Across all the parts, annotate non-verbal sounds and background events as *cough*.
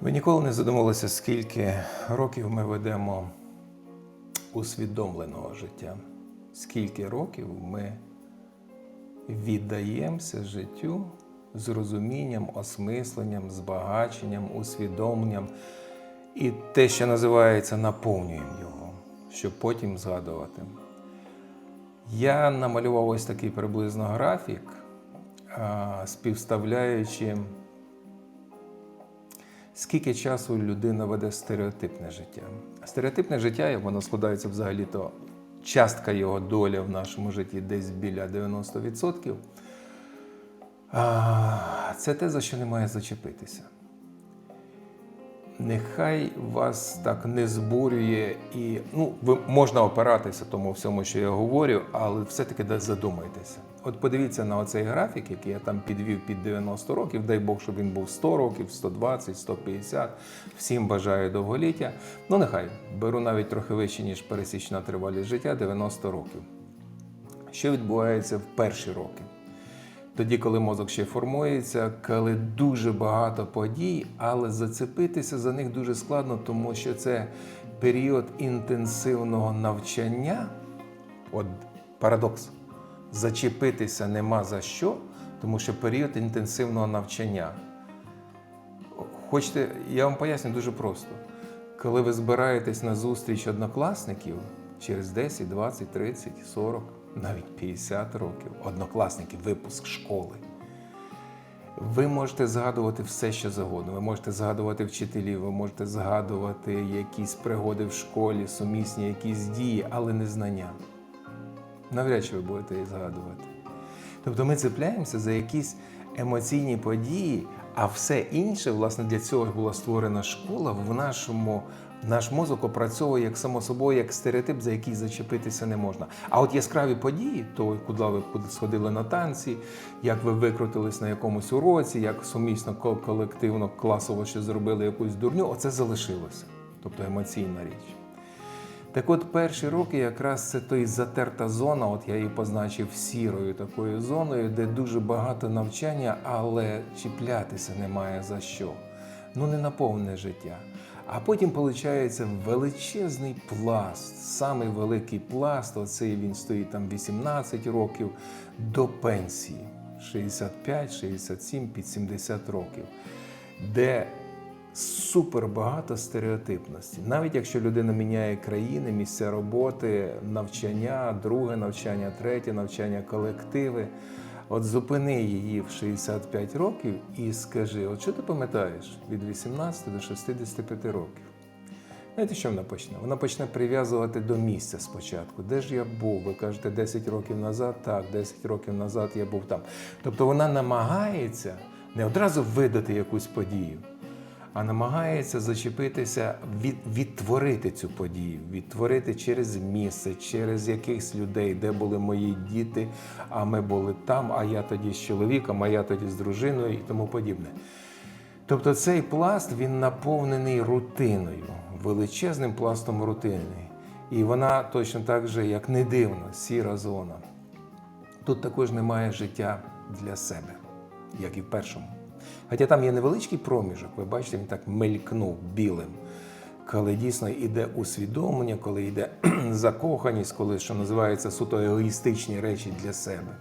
Ви ніколи не задумувалися, скільки років ми ведемо усвідомленого життя? Скільки років ми віддаємося життю з розумінням, осмисленням, збагаченням, усвідомленням і те, що називається наповнюємо його, щоб потім згадувати. Я намалював ось такий приблизно графік, співставляючи скільки часу людина веде стереотипне життя. Стереотипне життя, як воно складається взагалі-то частка його доля в нашому житті десь біля 90%. А, Це те, за що не має зачепитися. Нехай вас так не збурює і ну, ви можна опиратися тому всьому, що я говорю, але все-таки задумайтеся. От подивіться на оцей графік, який я там підвів під 90 років. Дай Бог, щоб він був 100 років, 120, 150. Всім бажаю довголіття. Ну нехай беру навіть трохи вище, ніж пересічна тривалість життя 90 років. Що відбувається в перші роки? Тоді, коли мозок ще формується, коли дуже багато подій, але зацепитися за них дуже складно, тому що це період інтенсивного навчання. От парадокс. Зачепитися нема за що, тому що період інтенсивного навчання. Хочете, я вам поясню дуже просто. Коли ви збираєтесь на зустріч однокласників через 10, 20, 30, 40, навіть 50 років, однокласники, випуск школи. Ви можете згадувати все, що завгодно. Ви можете згадувати вчителів, ви можете згадувати якісь пригоди в школі, сумісні якісь дії, але не знання. Навряд чи ви будете їх згадувати. Тобто ми цепляємося за якісь емоційні події, а все інше, власне, для цього була створена школа. В нашому наш мозок опрацьовує як само собою, як стереотип, за який зачепитися не можна. А от яскраві події, то куди ви сходили на танці, як ви викрутились на якомусь уроці, як сумісно колективно класово ще зробили якусь дурню, оце залишилося. Тобто емоційна річ. Так от перші роки якраз це той затерта зона, от я її позначив сірою такою зоною, де дуже багато навчання, але чіплятися немає за що. Ну не наповне життя. А потім виходить величезний пласт, самий великий пласт, оцей він стоїть там 18 років до пенсії, 65, 67, під 70 років, де супер багато стереотипності. Навіть якщо людина міняє країни, місця роботи, навчання, друге навчання, третє навчання, колективи. От зупини її в 65 років і скажи: от що ти пам'ятаєш від 18 до 65 років? Знаєте, що вона почне? Вона почне прив'язувати до місця спочатку. Де ж я був? Ви кажете, 10 років назад, так, 10 років назад я був там. Тобто вона намагається не одразу видати якусь подію, а намагається зачепитися, від, відтворити цю подію, відтворити через місце, через якихось людей, де були мої діти, а ми були там, а я тоді з чоловіком, а я тоді з дружиною і тому подібне. Тобто цей пласт він наповнений рутиною, величезним пластом рутини. І вона точно так же, як не дивно, сіра зона. Тут також немає життя для себе, як і в першому. Хоча там є невеличкий проміжок, ви бачите, він так мелькнув білим. Коли дійсно йде усвідомлення, коли йде *clears throat* закоханість, коли що називається суто егоїстичні речі для себе.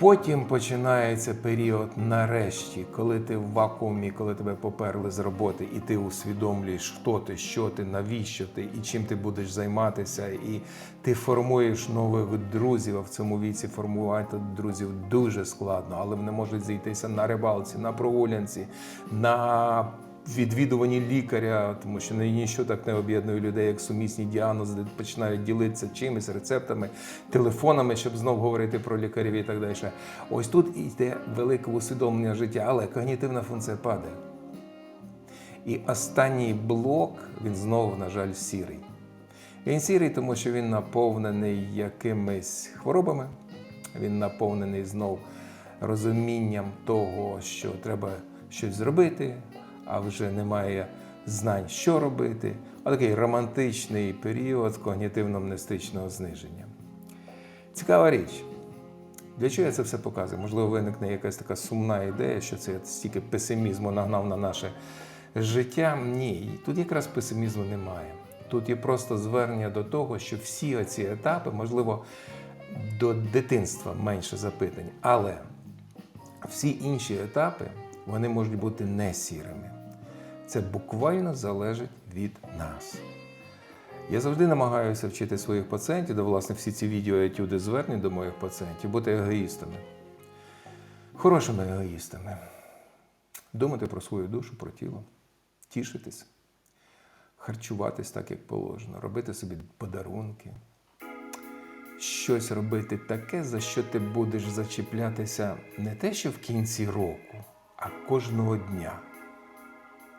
Потім починається період нарешті, коли ти в вакуумі, коли тебе поперли з роботи, і ти усвідомлюєш, хто ти, що ти, навіщо ти і чим ти будеш займатися, і ти формуєш нових друзів. А в цьому віці формувати друзів дуже складно, але вони можуть зійтися на рибалці, на прогулянці, на відвідуванні лікаря, тому що ніщо так не об'єднує людей, як сумісні діагнози, де починають ділитися чимось, рецептами, телефонами, щоб знов говорити про лікарів і так далі. Ось тут йде велике усвідомлення життя, але когнітивна функція падає. І останній блок, він знову, на жаль, сірий. Він сірий, тому що він наповнений якимись хворобами, він наповнений знов розумінням того, що треба щось зробити, а вже немає знань, що робити. А такий романтичний період когнітивно-мнестичного зниження. Цікава річ. Для чого я це все показую? Можливо, виникне якась така сумна ідея, що це стільки песимізму нагнав на наше життя. Ні, тут якраз песимізму немає. Тут є просто звернення до того, що всі оці етапи, можливо, до дитинства менше запитань, але всі інші етапи вони можуть бути не сірими. Це буквально залежить від нас. Я завжди намагаюся вчити своїх пацієнтів, де власне всі ці відео етюди звернень до моїх пацієнтів, бути егоїстами, хорошими егоїстами, думати про свою душу, про тіло, тішитись, харчуватись так, як положено, робити собі подарунки, щось робити таке, за що ти будеш зачіплятися не те, що в кінці року, а кожного дня.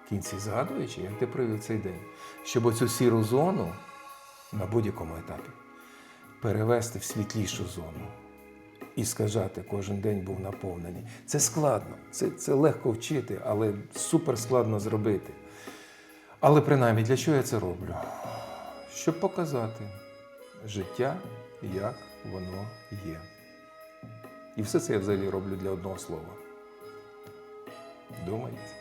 В кінці згадуючи, як ти провів цей день, щоб оцю сіру зону на будь-якому етапі перевести в світлішу зону і сказати, кожен день був наповнений. Це складно, це, це легко вчити, але супер складно зробити. Але принаймні, для чого я це роблю? Щоб показати життя, як воно є. І все це я взагалі роблю для одного слова. Думаєте?